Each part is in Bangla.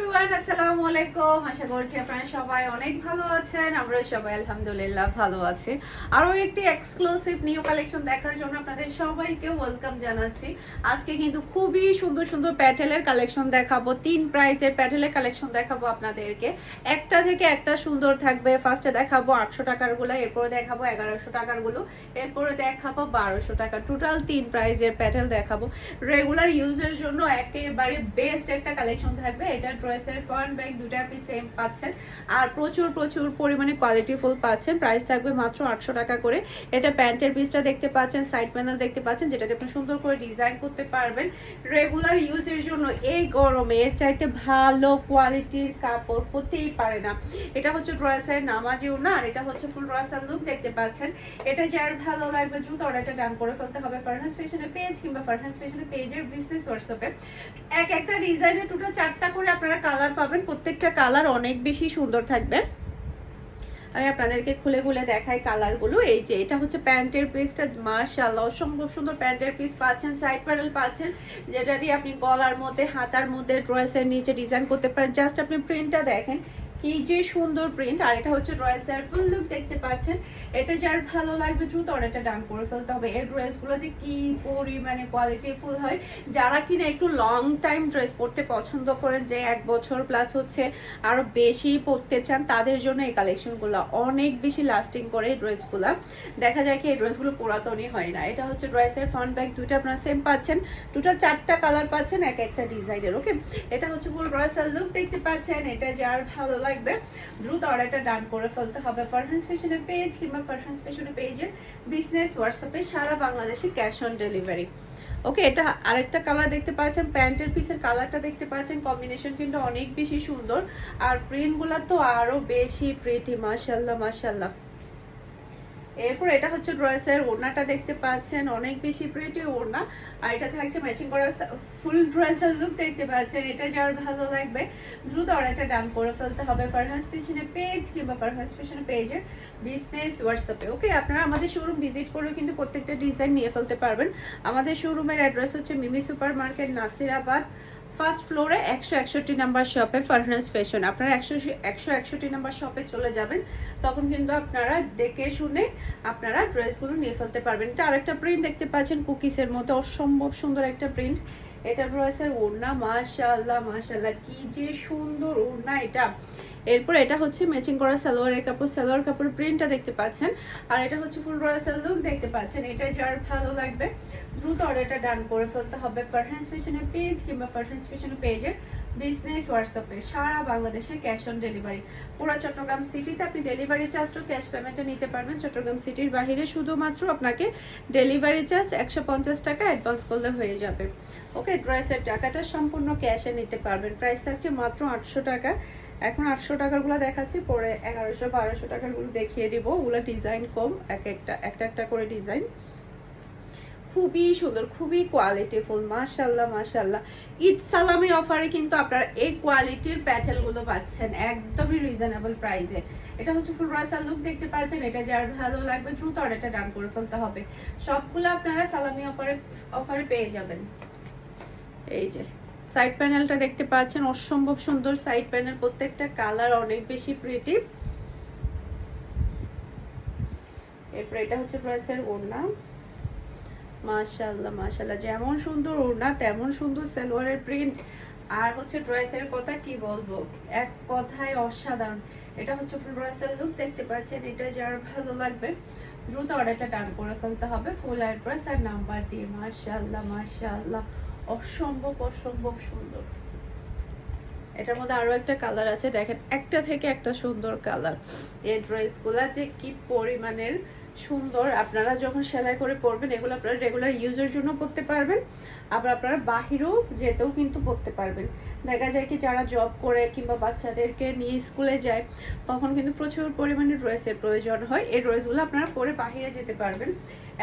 এভরিওয়ান আসসালামু আলাইকুম। আশা করছি আপনারা সবাই অনেক ভালো আছেন আমরা সবাই আলহামদুলিল্লাহ ভালো আছি। আরও একটি এক্সক্লুসিভ নিউ কালেকশন দেখার জন্য আপনাদের সবাইকে ওয়েলকাম জানাচ্ছি। আজকে কিন্তু খুবই সুন্দর সুন্দর প্যাটেলের কালেকশন দেখাবো, তিন প্রাইজের প্যাটেলের কালেকশন দেখাবো আপনাদেরকে। একটা থেকে একটা সুন্দর থাকবে। ফার্স্টে দেখাবো আটশো টাকারগুলো, এরপরে দেখাবো এগারোশো টাকারগুলো, এরপরে দেখাবো বারোশো টাকা। টোটাল তিন প্রাইজের প্যাটেল দেখাবো। রেগুলার ইউজের জন্য একেবারে বেস্ট একটা কালেকশন থাকবে এটা ড্রেসের ফ্রন্ট ব্যাক দুটো আপনি সেম পাচ্ছেন। আর প্রচুর প্রচুর পরিমাণে কোয়ালিটি ফুল পাচ্ছেন। প্রাইস থাকবে মাত্র আটশো টাকা করে। এটা প্যান্টের পিসটা দেখতে পাচ্ছেন সাইড প্যানেল দেখতে পাচ্ছেন, যেটাতে আপনি সুন্দর করে ডিজাইন করতে পারবেন। রেগুলার ইউজের জন্য এই গরমে এর চাইতে ভালো কোয়ালিটির কাপড় হতেই পারে না। এটা হচ্ছে ড্রেসের নামাজিও না আর এটা হচ্ছে ফুল ড্রেসের লুক দেখতে পাচ্ছেন। এটা যার ভালো লাগবে দ্রুত অর্ডারটা ডান করে ফেলতে হবে ফারহান্স ফ্যাশনের পেজ কিংবা ফারহান্স ফ্যাশনের পেজের বিজনেস হোয়াটসঅ্যাপে এক একটা ডিজাইনের টোটাল চারটা করে আপনারা কালার পাবেন, প্রত্যেকটা কালার অনেক বেশি সুন্দর থাকবে। আমি আপনাদেরকে খুলে খুলে দেখাই কালারগুলো এই যে, এটা হচ্ছে প্যান্টের পিসটা মার্শাল্লাহ অসম্ভব সুন্দর প্যান্টের পিস পাচ্ছেন সাইড প্যানেল পাচ্ছেন, যেটা দিয়ে আপনি গলার মধ্যে, হাতার মধ্যে ড্রেসের নিচে ডিজাইন করতে পারেন। জাস্ট আপনি প্রিন্টটা দেখেন কি যে সুন্দর প্রিন্ট আর এটা হচ্ছে ড্রেসের ফুল লুক দেখতে পাচ্ছেন। এটা যার ভালো লাগবে দ্রুত অর্ডারটা ডান করে ফেলতে হবে। এই ড্রেসগুলো যে কি পরিমাণে কোয়ালিটি ফুল হয়, যারা কিনা একটু লং টাইম ড্রেস পরতে পছন্দ করেন, যে এক বছর প্লাস হচ্ছে আরও বেশি পরতে চান, তাদের জন্য এই কালেকশনগুলো অনেক বেশি লাস্টিং করে এই ড্রেসগুলো দেখা যায় কি এই ড্রেসগুলো পুরাতনই হয় না। এটা হচ্ছে ড্রেসের ফ্রন্ট ব্যাক দুটো আপনারা সেম পাচ্ছেন। দুটো চারটা কালার পাচ্ছেন, এক একটা ডিজাইনের ওকে এটা হচ্ছে ফুল ড্রেসের লুক দেখতে পাচ্ছেন। এটা যার ভালো লাগবে দ্রুত অর্ডারটা ডান করে ফেলতে হবে ফারহান্স ফ্যাশনের পেজ কিংবা ফারহান্স ফ্যাশনের পেজের বিজনেস হোয়াটসঅ্যাপে সারা বাংলাদেশে ক্যাশ অন ডেলিভারি ওকে এটা আরেকটা কালার দেখতে পাচ্ছেন, প্যান্টের পিসের কালারটা দেখতে পাচ্ছেন কম্বিনেশন কিন্তু অনেক বেশি সুন্দর। আর প্রিন্টগুলো তো আরও বেশি প্রিটি মাসাল্লাহ মাশাল্লাহ এরপর এটা হচ্ছে ড্রেসের ওড়নাটা দেখতে পাচ্ছেন, অনেক বেশি প্রিটি ওড়না। আর এটা থাকছে ম্যাচিং করা ফুল ড্রেসের লুক দেখতে পাচ্ছেন, এটা যার ভালো লাগবে। দ্রুত অর্ডারটা ডান করে ফেলতে হবে পারহান্স ফ্যাশনের পেজ কিংবা পারহান্স ফ্যাশনের পেজের বিজনেস হোয়াটসঅ্যাপে ওকে আপনারা আমাদের শোরুম ভিজিট করেও কিন্তু প্রত্যেকটা ডিজাইন নিয়ে ফেলতে পারবেন। আমাদের শোরুমের অ্যাড্রেস হচ্ছে Mimi super market Nasirabad first ফ্লোরে একশো একষট্টি নাম্বার শপে ফারহান্স ফ্যাশন আপনারা একশো একশো একষট্টি নাম্বার শপে চলে যাবেন, তখন কিন্তু আপনারা দেখে শুনে আপনারা ড্রেসগুলো নিয়ে ফেলতে পারবেন। এটা আরেকটা প্রিন্ট দেখতে পাচ্ছেন কুকিসের মতো অসম্ভব সুন্দর একটা প্রিন্ট এটা ড্রেসের ওড়না, মাশাআল্লাহ মাশাআল্লাহ, কি যে সুন্দর ওড়না এটা। এরপর এটা হচ্ছে ম্যাচিং করা সালোয়ারের কাপড়, সালোয়ার কাপড়ের প্রিন্টটা দেখতে পাচ্ছেন। আর এটা হচ্ছে ফুল ড্রেসের লুক দেখতে পাচ্ছেন। এটা যার ভালো লাগবে। দ্রুত অর্ডারটা ডান করে ফেলতে হবে ফারহান্স ফ্যাশনের পেজ কিংবা ফারহান্স ফ্যাশনের পেজের বিজনেস হোয়াটসঅ্যাপে সারা বাংলাদেশে ক্যাশ অন ডেলিভারি পুরো চট্টগ্রাম সিটিতে আপনি ডেলিভারি চার্জটা ক্যাশ পেমেন্টে নিতে পারবেন। চট্টগ্রাম সিটির বাইরে শুধুমাত্র আপনাকে ডেলিভারি চার্জ একশো পঞ্চাশ টাকা অ্যাডভান্স করলে হয়ে যাবে। ওকে ড্রেসের টাকাটা সম্পূর্ণ ক্যাশে নিতে পারবেন। প্রাইস থাকছে মাত্র আটশো টাকা। এখন আটশো টাকারগুলো দেখাচ্ছি, পরে এগারোশো, বারোশো টাকারগুলো দেখিয়ে দিব। ওগুলো ডিজাইন কম, এক একটা একটা একটা করে ডিজাইন খুবই সুন্দর, খুবই কোয়ালিটিফুল মাশাল্লাহ মাশাল্লাহ ঈদ সালামি অফারে কিন্তু আপনারা এই কোয়ালিটির প্যাটেলগুলো পাচ্ছেন, একদমই রিজনেবল প্রাইসে এটা হচ্ছে ফুল রয়্যাল লুক দেখতে পাচ্ছেন, এটা যার ভালো লাগবে দ্রুত অর্ডারটা ডান করে ফেলতে হবে। সবগুলো আপনারা সালামি অফারে অফারে পেয়ে যাবেন। এই যে সাইড প্যানেলটা দেখতে পাচ্ছেন, অসম্ভব সুন্দর সাইড প্যানেল প্রত্যেকটা কালার অনেক বেশি প্রিটি এরপর এটা হচ্ছে ড্রেসের ওড়না। মাশাল্লাহ মাশাল্লাহ যেমন সুন্দর ওড়না, তেমন সুন্দর সালোয়ারের প্রিন্ট আর হচ্ছে ড্রেসের কথা কি বলব? এক কথায় অসাধারণ। এটা হচ্ছে ফুল ড্রেসের লুক দেখতে পাচ্ছেন, এটা যার ভালো লাগবে। দ্রুত অর্ডারটা করে ফেলতে হবে ফুল অ্যাড্রেস আর নাম্বার দিয়ে। মাশাল্লাহ মাশাল্লাহ অসম্ভব অসম্ভব সুন্দর। এটার মধ্যে আরও একটা কালার আছে, দেখেন, একটা থেকে একটা সুন্দর কালার এই ড্রেসগুলা যে কি পরিমাণের সুন্দর। আপনারা যখন সেলাই করে পরবেন, এগুলো আপনারা রেগুলার ইউজের জন্য পরতে পারবেন। আবার আপনারা বাহিরেও যেতেও কিন্তু পরতে পারবেন। দেখা যায় কি, যারা জব করে কিংবা বাচ্চাদেরকে নিয়ে স্কুলে যায়, তখন কিন্তু প্রচুর পরিমাণে ড্রেসের প্রয়োজন হয়। এই ড্রেসগুলো আপনারা পরে বাহিরে যেতে পারবেন।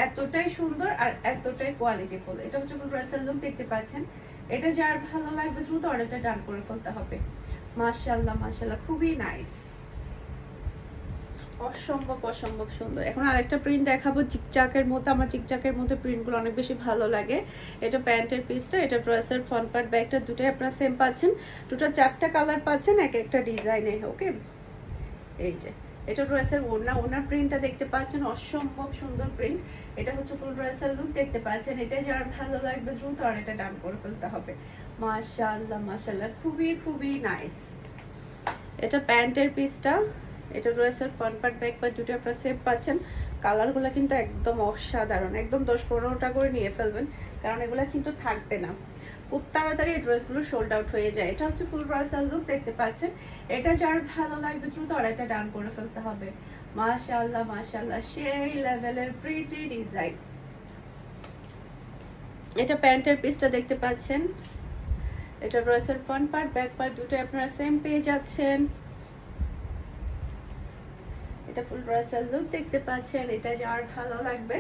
এতটাই সুন্দর আর এতটাই কোয়ালিটিফুল এটা হচ্ছে ড্রেসের লুক দেখতে পাচ্ছেন? এটা যার ভালো লাগবে দ্রুত অর্ডারটা ডান করে ফেলতে হবে। মাশাল্লাহ মাশাল্লাহ খুবই নাইস অসম্ভব অসম্ভব সুন্দর। এখন আরেকটা প্রিন্ট দেখাবো চিকচাকের মতো। আমার চিকচাকের মধ্যে প্রিন্টগুলো অনেক বেশি ভালো লাগে। এটা প্যান্টের পিসটা এটা ড্রেসের ফ্রন্ট পার্ট ব্যাগটা দুটোই আপনারা সেম পাচ্ছেন। দুটো চারটা কালার পাচ্ছেন, এক একটা ডিজাইনে ওকে এই যে, এটা ড্রেসের ওড়না। ওনার প্রিন্টটা দেখতে পাচ্ছেন, অসম্ভব সুন্দর প্রিন্ট এটা হচ্ছে ফুল ড্রেসের লুক দেখতে পাচ্ছেন। এটা যার ভালো লাগবে দ্রুত আর এটা ডান করে ফেলতে হবে। মাশাআল্লাহ মাশাআল্লাহ। খুবই খুবই নাইস এটা প্যান্টের পিসটা এটা ড্রেসের ফ্রন্ট পার্ট ব্যাক পার্ট দুটো আপনারা সেভ পাচ্ছেন। কালারগুলো কিন্তু একদম অসাধারণ, একদম দশ পনেরোটা করে নিয়ে ফেলবেন, কারণ এগুলো কিন্তু থাকবে না। খুব তাড়াতাড়ি এই ড্রেসগুলো সোল্ড আউট হয়ে যায়। এটা হচ্ছে ফুল ড্রেসাল লুক দেখতে পাচ্ছেন। এটা যার ভালো লাগবে দ্রুত একটা ডান করে ফেলতে হবে। মাশাআল্লাহ মাশাআল্লাহ, সেই লেভেলের প্রিটি ডিজাইন এটা প্যান্টের পিসটা দেখতে পাচ্ছেন। এটা ড্রেসের ফ্রন্ট পার্ট ব্যাক পার্ট দুটো আপনারা সেম পেয়ে যাচ্ছেন। এটা ফুল ড্রেসের লুক দেখতে পাচ্ছেন এটা যার ভালো লাগবে,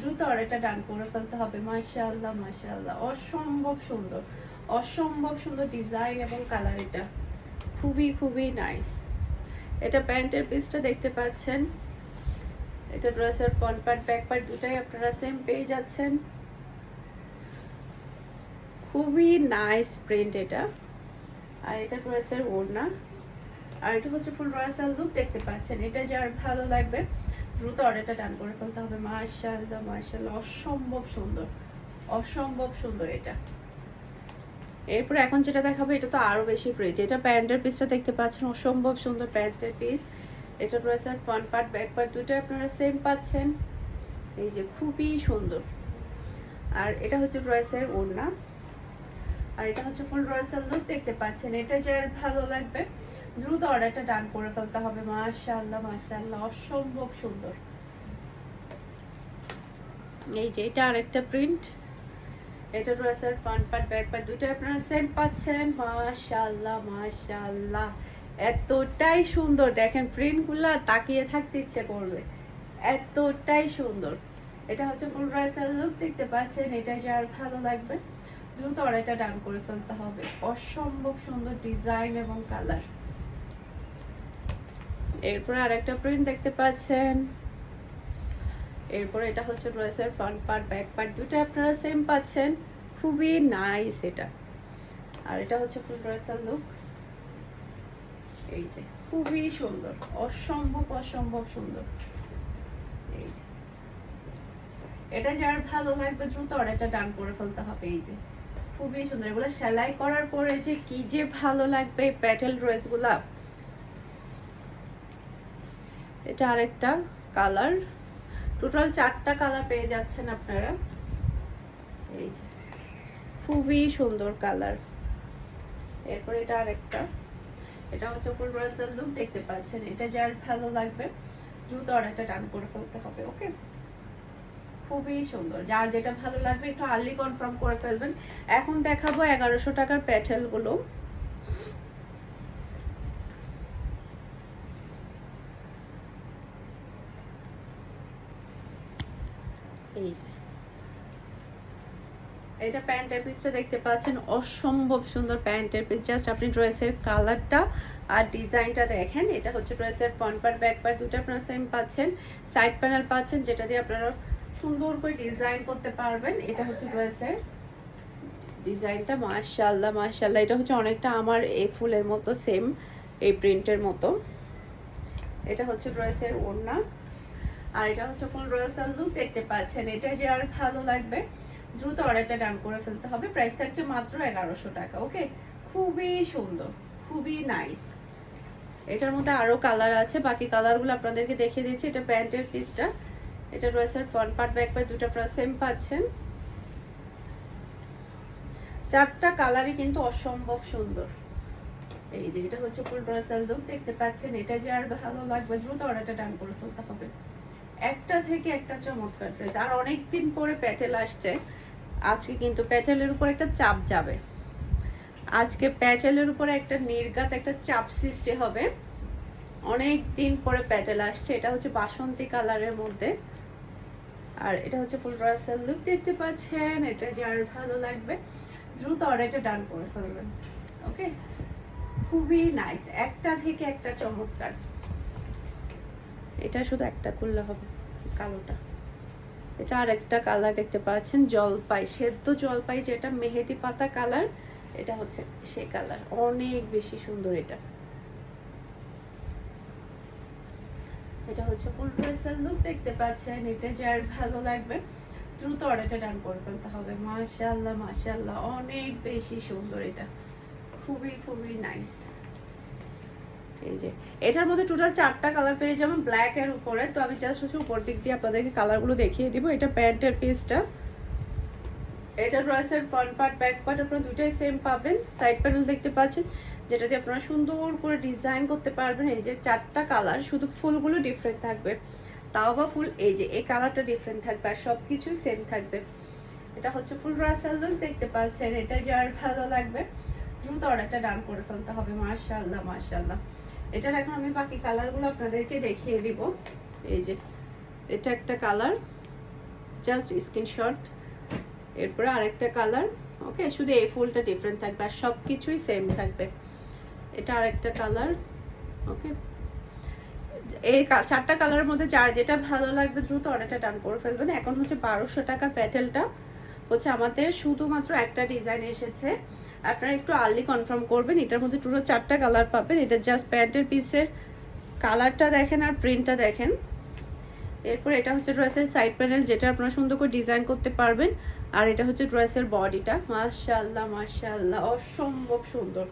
দ্রুত এটা ডান করে ফেলতে হবে। মাশাআল্লাহ মাশাআল্লাহ। অসম্ভব সুন্দর অসম্ভব সুন্দর ডিজাইন এবং কালার এটা। খুবই খুবই নাইস এটা প্যান্টের পিসটা দেখতে পাচ্ছেন। এটা ড্রেসের ফ্রন্ট পার্ট ব্যাক পার্ট দুটাই আপনারা সেম পেয়ে যাচ্ছেন। খুবই নাইস প্রিন্ট এটা। আর এটা ড্রেসের ওড়না। আর এটা হচ্ছে ফুল রয়্যাল লুক দেখতে পাচ্ছেন। এটা যার ভালো লাগবে, দ্রুত অর্ডারটা ডান করে ফেলতে হবে। মাশাআল্লাহ মাশাআল্লাহ, অসম্ভব সুন্দর অসম্ভব সুন্দর এটা। এরপর এখন যেটা দেখাবো, এটা তো আরও বেশি প্রিটি এটা প্যান্টের পিসটা দেখতে পাচ্ছেন, অসম্ভব সুন্দর প্যান্টের পিস এটা ড্রেসের ফ্রন্ট পার্ট ব্যাক পার্ট দুটো আপনারা সেম পাচ্ছেন। এই যে খুবই সুন্দর। আর এটা হচ্ছে ড্রেসের ওড়না। আর এটা হচ্ছে ফুল ড্রেসের লুক দেখতে পাচ্ছেন। এটা যার ভালো লাগবে দ্রুত অর্ডারটা ডান করে ফেলতে হবে। মাশাআল্লাহ মাশাআল্লাহ, অসম্ভব সুন্দর। এই যে এটা আরেকটা প্রিন্ট এটা ড্রেসের ফ্রন্ট পার্ট ব্যাক পার্ট দুটো আপনারা সেম পাচ্ছেন। মাশাআল্লাহ মাশাআল্লাহ। এতটাই সুন্দর। দেখেন প্রিন্টগুলা তাকিয়ে থাকতে ইচ্ছে করবে। এতটাই সুন্দর। এটা হচ্ছে ফুল ড্রেসের লুক দেখতে পাচ্ছেন? এটা যার ভালো লাগবে। দ্রুত অর্ডারটা ডান করে ফেলতে হবে। অসম্ভব সুন্দর ডিজাইন এবং কালার এরপর আরেকটা প্রিন্ট দেখতে পাচ্ছেন। এরপর এটা হচ্ছে ড্রেসের ফ্রন্ট পার্ট ব্যাক পার্ট দুটো আপনারা সেম পাচ্ছেন। খুবই নাইস এটা। আর এটা হচ্ছে ফুল ড্রেসের লুক এই যে, খুবই সুন্দর। অসম্ভব অসম্ভব সুন্দর। এই যে। এটা যার ভালো লাগবে দ্রুত অর্ডারটা ডান করে ফেলতে হবে, এই যে। খুবই সুন্দর। এগুলো সেলাই করার পরে যে কি যে ভালো লাগবে প্যাটেল ড্রেসগুলা এটা আরেকটা কালার। টোটাল চারটা কালার পেয়ে যাচ্ছেন আপনারা। এই যে, খুবই সুন্দর কালার। এরপর এটা আরেকটা। এটা হচ্ছে ফুল ড্রেসের লুক দেখতে পাচ্ছেন। এটা যার ভালো লাগবে, দ্রুত অর্ডারটা ডান করে ফেলতে হবে, ওকে? খুবই সুন্দর। যার যেটা ভালো লাগবে একটু আর্লি কনফার্ম করে ফেলবেন। এখন দেখাবো এগারোশো টাকার প্যাটেল এই যে। এটা প্যান্টের পিসটা দেখতে পাচ্ছেন, অসম্ভব সুন্দর প্যান্টের পিস। জাস্ট আপনি ড্রেসের কালারটা আর ডিজাইনটা দেখেন, এটা হচ্ছে ড্রেসের ফ্রন্ট পার্ট, ব্যাক পার্ট, দুটো আপনারা সেম পাচ্ছেন। সাইড প্যানেল পাচ্ছেন, যেটা দিয়ে আপনারা সুন্দর করে ডিজাইন করতে পারবেন। এটা হচ্ছে ড্রেসের ডিজাইনটা, মাশাআল্লাহ মাশাআল্লাহ। এটা হচ্ছে অনেকটা আমার এই ফুলের মতো সেম এই প্রিন্টের মতো। এটা হচ্ছে ড্রেসের ওড়না। আর এটা হচ্ছে ফুল ড্রেসের লুক দেখতে পাচ্ছেন। এটা যে আর ভালো লাগবে, দ্রুত অর্ডারটা ডান করে ফেলতে হবে। প্রাইস থাকছে মাত্র এগারোশো টাকা ওকে খুবই সুন্দর, খুবই নাইস এটার মধ্যে আরও কালার আছে, বাকি কালারগুলো আপনাদেরকে দেখিয়ে দিচ্ছি। এটা প্যান্টের পিসটা এটা ড্রেসের ফ্রন্ট পার্ট ব্যাক পার্ট দুটো আপনারা সেম পাচ্ছেন। চারটা কালারই কিন্তু অসম্ভব সুন্দর। এই যে, এটা হচ্ছে ফুল ড্রেসের লুক দেখতে পাচ্ছেন। এটা যে আর ভালো লাগবে, দ্রুত অর্ডারটা ডান করে ফেলতে হবে। একটা থেকে একটা চমৎকার ড্রেস আর অনেকদিন পরে প্যাটেল আসছে। আজকে কিন্তু প্যাটেলের উপর একটা চাপ যাবে। আজকে প্যাটেলের উপর একটা নির্গাত একটা চাপ সৃষ্টি হবে। অনেক দিন পরে প্যাটেল আসছে। এটা হচ্ছে বাসন্তী কালারের মধ্যে। আর এটা হচ্ছে ফুল ড্রেসের লুক দেখতে পাচ্ছেন, এটা যার ভালো লাগবে। দ্রুত অর্ডারটা ডান করে ফেলবেন। ওকে খুবই নাইস একটা থেকে একটা চমৎকার। এটা শুধু একটা করলে হবে, কালোটা। এটা আর একটা কালার দেখতে পাচ্ছেন, জলপাই, সেদ্ধ জলপাই যেটা, মেহেদি পাতা কালার, এটা হচ্ছে সেই কালার। অনেক বেশি সুন্দর এটা। এটা হচ্ছে ফুল ড্রেসের লুক দেখতে পাচ্ছেন, এটা যার ভালো লাগবে, দ্রুত অর্ডারটা ডান করে ফেলতে হবে। মাশাআল্লাহ মাশাআল্লাহ, অনেক বেশি সুন্দর এটা। খুবই খুবই নাইস এই যে। এটার মধ্যে টোটাল চারটা কালার পেয়ে যাবেন ব্ল্যাক এর উপরে। তো আমি জাস্ট হচ্ছে উপর দিক দিয়ে আপনাদেরকে কালারগুলো দেখিয়ে দিব। এটা প্যান্টের পিসটা এটা ড্রেসের ফ্রন্ট পার্ট ব্যাক পার্ট আপনারা দুটাই সেম পাবেন। সাইড প্যানেল দেখতে পাচ্ছেন, যেটা দিয়ে আপনারা সুন্দর করে ডিজাইন করতে পারবেন। এই যে চারটা কালার শুধু ফুলগুলো ডিফারেন্ট থাকবে। তাও বা ফুল, এই যে, এই কালারটা ডিফারেন্ট থাকবে আর সব কিছুই সেম থাকবে। এটা হচ্ছে ফুল রাসাল দেখতে পাচ্ছেন। এটা যার ভালো লাগবে। দ্রুত অর্ডারটা ডান করে ফেলতে হবে। মাশাআল্লাহ মাশাআল্লাহ। এটার এখন আমি বাকি কালারগুলো আপনাদেরকে দেখিয়ে দিব। এই যে, এটা একটা কালার, জাস্ট স্ক্রিনশট এরপরে আরেকটা কালার, ওকে? শুধু এই ফুলটা ডিফারেন্ট থাকবে আর সব কিছুই সেম থাকবে। এটা আরেকটা কালার, ওকে? এই চারটা কালারের মধ্যে যার যেটা ভালো লাগবে দ্রুত অর্ডারটা ডান করে ফেলবেন। এখন হচ্ছে বারোশো টাকার প্যাটেলটা হচ্ছে আমাদের শুধুমাত্র একটা ডিজাইন এসেছে। আপনারা একটু আর্লি কনফার্ম করবেন, এটার মধ্যে টোটাল চারটা কালার পাবেন। এটা জাস্ট প্যান্টের পিসের কালারটা দেখেন আর প্রিন্টটা দেখেন। এরপর এটা হচ্ছে ড্রেসের সাইড প্যানেল যেটা আপনারা সুন্দর করে ডিজাইন করতে পারবেন। আর এটা হচ্ছে ড্রেসের বডিটা মাশাআল্লাহ মাশাআল্লাহ, অসম্ভব সুন্দর।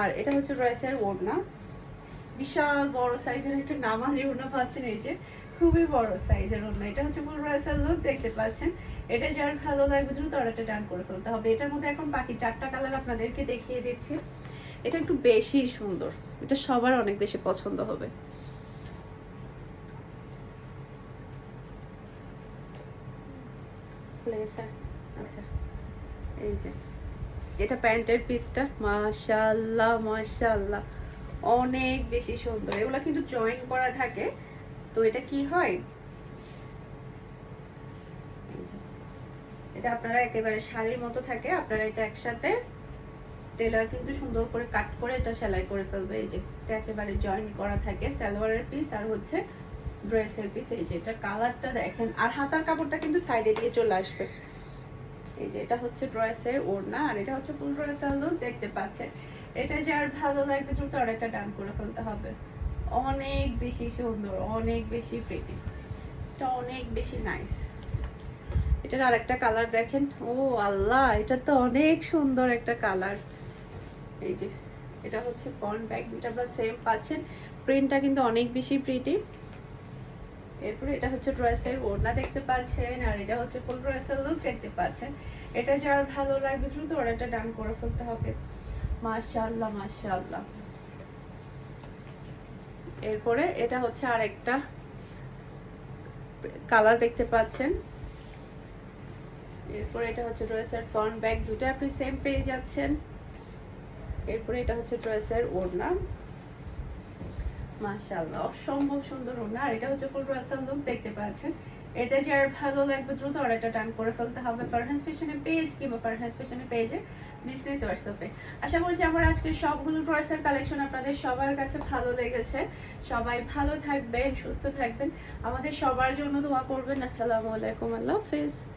আর এটা হচ্ছে ড্রেসের ওড়না। বিশাল বড় সাইজের একটা নামাজি ওড়না পাচ্ছেন এই যে। খুবই বড় সাইজের ওড়না। এটা হচ্ছে ফুল ড্রেসের লুক দেখতে পাচ্ছেন। এটা যার ভালো লাগবে দ্রুত অর্ডারটা ডান করে ফেলতে হবে। এটার মধ্যে এখন বাকি চারটা কালার আপনাদেরকে দেখিয়ে দিচ্ছি। এটা একটু বেশি সুন্দর। এটা সবার অনেক বেশি পছন্দ হবে। আচ্ছা এটা প্যান্টের পিসটা মাশাআল্লাহ মাশাআল্লাহ। অনেক বেশি সুন্দর। এগুলো কিন্তু জয়েন করা থাকে। তো এটা কি হয় এই যে, এটা আপনারা একেবারে শাড়ির মতো থাকে, আপনারা এটা একসাথে টেলার কিন্তু সুন্দর করে কাট করে এটা সেলাই করে ফেলবে। এই যে এটা একেবারে জয়েন করা থাকে সালোয়ারের পিস আর হচ্ছে ড্রেসের পিস এই যে এটা কালারটা দেখেন, আর হাতার কাপড়টা কিন্তু সাইডে দিয়ে চলে আসবে। এই যে এটা হচ্ছে ড্রেসের ওড়না, আর এটা হচ্ছে ফুল ড্রেসের লুক দেখতে পাচ্ছেন। এটা যার ভালো লাগবে দ্রুত অর্ডারটা ডান করে ফেলতে হবে। অনেক বেশি সুন্দর, অনেক বেশি প্রিটি এটা অনেক বেশি নাইস এটার আরেকটা কালার দেখেন। ও আল্লাহ, এটা তো অনেক সুন্দর একটা কালার এই যে, এটা হচ্ছে ফ্রন্ট ব্যাক দুটো আপনারা সেম পাচ্ছেন। প্রিন্টটা কিন্তু অনেক বেশি প্রিটি এরপরে এটা হচ্ছে ড্রেসের ওড়না দেখতে পাচ্ছেন, আর এটা হচ্ছে ফুল ড্রেসের লুক দেখতে পাচ্ছেন। এটা যার ভালো লাগবে, দ্রুত অর্ডারটা ডান করে ফেলতে হবে। মাশাআল্লাহ মাশাআল্লাহ। এরপরে এটা হচ্ছে আরেকটা কালার দেখতে পাচ্ছেন। এরপরে এটা হচ্ছে ড্রেসের ফ্রন্ট ব্যাক দুটো আপনি সেম পেয়ে যাচ্ছেন। এরপরে এটা হচ্ছে ড্রেসের ওড়না। মাশাআল্লাহ, অসম্ভব সুন্দর ওড়না। আর এটা হচ্ছে ফুল ড্রেসের লুক দেখতে পাচ্ছেন। এটা যার ভালো লাগবে দ্রুত অর্ডারটা ডান করে ফেলতে হবে। ফারহান ফ্যাশনের পেজ কিংবা ফারহান ফ্যাশনের পেজে বিজনেস হোয়াটসঅ্যাপে আশা করছি আমার আজকের সবগুলো ড্রেসের কালেকশন আপনাদের সবার কাছে ভালো লেগেছে। সবাই ভালো থাকবেন, সুস্থ থাকবেন। আমাদের সবার জন্য দোয়া করবেন। আসসালামু আলাইকুম, আল্লাহ হাফেজ।